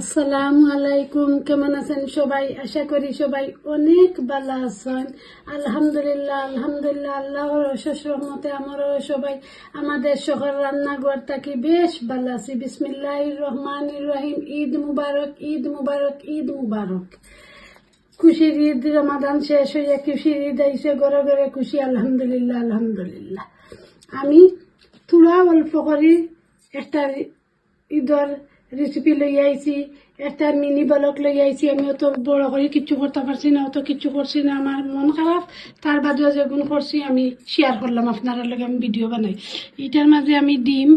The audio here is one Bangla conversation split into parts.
আসসালামু আলাইকুম, কেমন আছেন সবাই? আশা করি সবাই অনেক ভালো আছেন। আলহামদুলিল্লাহ আলহামদুলিল্লাহ, আল্লাহর অশেষ রহমতে আমারও সবাই, আমাদের শহর রান্নাঘর থাকি বেশ ভালো আছি। বিসমিল্লাহ রহমান রহিম। ঈদ মুবারক ঈদ মুবারক ঈদ মুবারক। খুশির ঈদ, রমাদান শেষ হইয়া খুশির ঈদ আইসে, ঘরে ঘরে খুশি, আলহামদুলিল্লাহ আলহামদুলিল্লাহ। আমি তুলা অল্প করি, একটা ঈদর রেসিপি লই আইছি, একটা মিনি ব্লক লই আইছি, আমি অত বড় করে কিছু করতে পারছি না, অত কিছু করছি না, আমার মন খারাপ। তার বাদেও যেগুন করছি, আমি শেয়ার করলাম আপনার লগে, আমি ভিডিও বানাই। এটার মাঝে আমি ডিম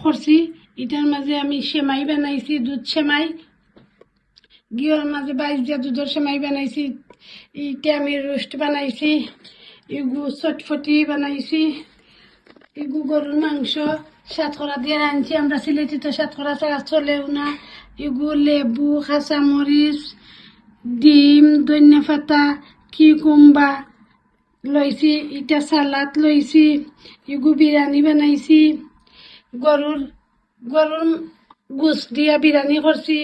করছি, এটার মাঝে আমি সেমাই বানাইছি, দুধ সেমাই। গিয়ের মাঝে বাইশ দিয়া দুধের সেমাই বানাইছি, এইটা আমি রোস্ট বানাইছি, এগু চটফটি বানাইছি। এগু গরুর মাংস সাতকরা দিয়ে রাঁধছি। আমরা সিলেটি তো সাতকরা ছাড়া চলেও না। এগু লেবু, কাঁচামরিচ, ডিম, ধনিয়া পাতা, কিউকুম্বা লইছি, ইটা সালাদ লইছি, এগু বিরিয়ানি বানাইছি। গরুর গরুর গুছ দিয়া বিরিয়ানি করছি।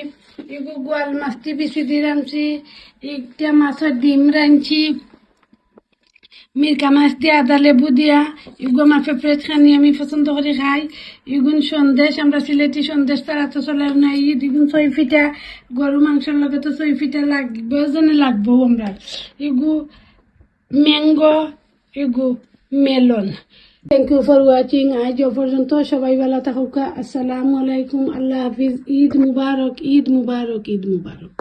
এগু গোয়াল মাছটি বেশি দিয়ে রাঁধছি। একটা মাছের ডিম রাঁধছি। মিরকা মাছ দিয়া আদা লেবু দিয়া ইগো আমার ফেভারিট খানি আমি পছন্দ করে খাই ইগুন সন্দেশ আমরা সিলেটি সন্দেশ তারা তো চলে না ঈদ ইগুন ছয় ফিটা গরু মাংসের লগে তো ছয় ফিটা লাগবে যেন লাগবো আমরা ইগু ম্যাঙ্গো ইগু melon thank you for watching আজ পর্যন্ত সবাই ভালো থাকুক আসসালামু আলাইকুম আল্লাহ হাফিজ ঈদ মুবারক ঈদ মুবারক ঈদ মুবারক